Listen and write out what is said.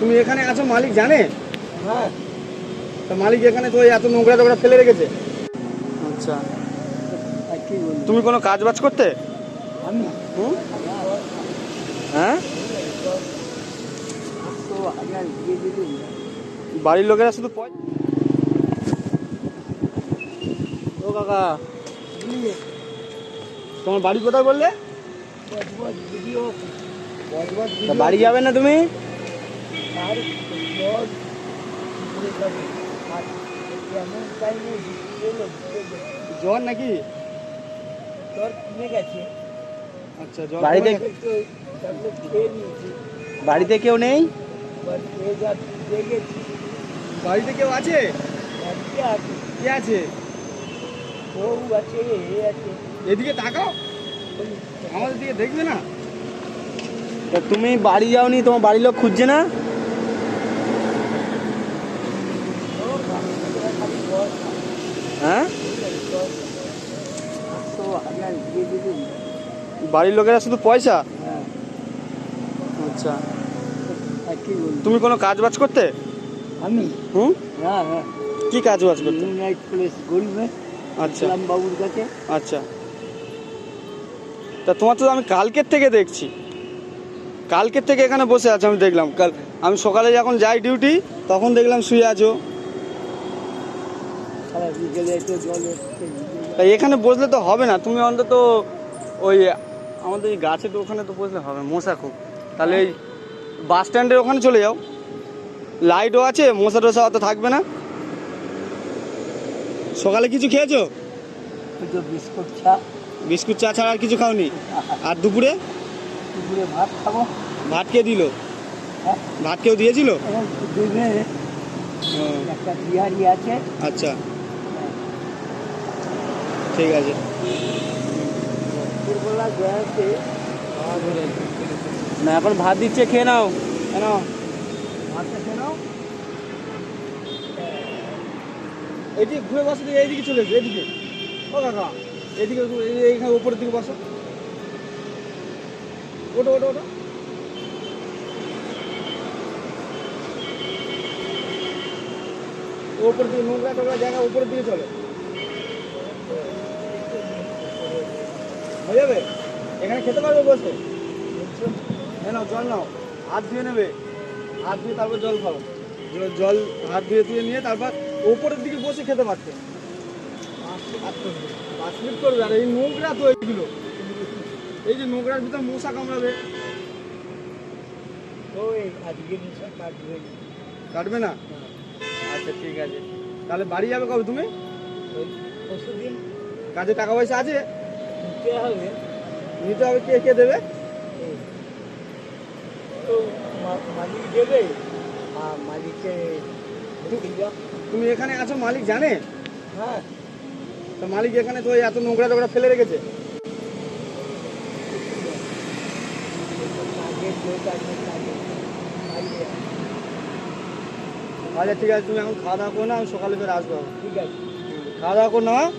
তুমি এখানে আছো মালিক জানে? হ্যাঁ। তা মালিক এখানে তো এই এত নোংরা টোংরা ফেলে রেখেছে। আচ্ছা। তুমি কোনো কাজ বাজ করতে? আমি হ্যাঁ? বাড়ির লোকেরা শুধু পয়- ও কাকা। তোমার বাড়ি কোথায় বললে? বজবজ ভিডিও। বজবজ তা বাড়ি যাবে না তুমি? ঘুরে যাবে আর এমন টাইমে বৃষ্টি এলো জ্বর নাকি তোর কিনে গেছে আচ্ছা জ্বর বাড়িতে- কমে বাড়িতে কেউ নেই বাড়িতে কেউ আছে কে আছে বউ আছে এ আছে এদিকে তাকাও আমাদের দিকে দেখবে না তা তুমি বাড়ি যাওনি তোমার বাড়ির লোক খুঁজছে না হ্যাঁ তো হাজার দিয়ে দিতে বাড়ির লোকেরা শুধু পয়সা? হ্যাঁ। আচ্ছা। তুমি কোনো কাজ বাজ করতে? আমি? হুম? হ্যাঁ হ্যাঁ। কি কাজ বাজ করতে? ইউনাইট আচ্ছা। বাবুর কাছে। আচ্ছা। তা তোমার তো আমি কালকের থেকে দেখছি। কালকের থেকে এখানে বসে আছো আমি দেখলাম। কাল আমি সকালে যখন যাই ডিউটি তখন দেখলাম শুয়ে আছো। তা এখানে বসলে তো হবে না। তুমি অন্তত ওই আমাদের এই গাছের ওখানে তো বসলে হবে মশা খুব। তাহলে এই বাস স্ট্যান্ডের ওখানে চলে যাও। লাইটও আছে মশা টশা অত থাকবে না। সকালে কিছু খেয়েছো? বিস্কুট চা। বিস্কুট চা ছাড়া আর কিছু খাওনি? আর দুপুরে? দুপুরে ভাত খাব। ভাত কে দিল? হ্যাঁ। ভাত কেউ দিয়েছিল? একটা বিহারি আছে। আচ্ছা। ঠিক আছে। দুপুরবেলা না এখন ভাত দিচ্ছে খেয়ে নাও। কেন? ভাতটা খেলাও এদিকে ঘুরে বসো দিকে এইদিকে চলে এসো এদিকে ও কাকা এদিকে এইখানে উপরের দিকে বসো। ওটো ওটো ওটো উপর দিকে নোংরা টোংরা জায়গা উপরের দিকে চলো। হয়ে যাবে? এখানে খেতে পারবে বসে? হ্যাঁ নাও জল নাও। হাত ধুয়ে নেবে। হাত ধুয়ে তারপর জল খাও। জল হাত ধুয়ে ধুয়ে নিয়ে তারপর ওপরের দিকে বসে খেতে পারতে। পাঁচ মিনিট করবে। আর এই নোংরা তো এইগুলো এই যে নোংরার ভিতর মশা কামড়াবে। কাটবে। না? আচ্ছা ঠিক আছে। তাহলে বাড়ি যাবে কবে তুমি? কাজে টাকা পয়সা আছে? নিতে হবে? নিতে হবে কে কে দেবে? তো মালিক দেবে। আর মালিককে তুমি এখানে আছো মালিক জানে? হ্যাঁ। তো মালিক এখানে তো এত নোংরা টোংরা ফেলে রেখেছে। আচ্ছা ঠিক আছে তুমি এখন খাওয়া দাওয়া করো না আমি সকালে ফের আসব। ঠিক আছে। খাওয়া দাওয়া করো না হ্যাঁ?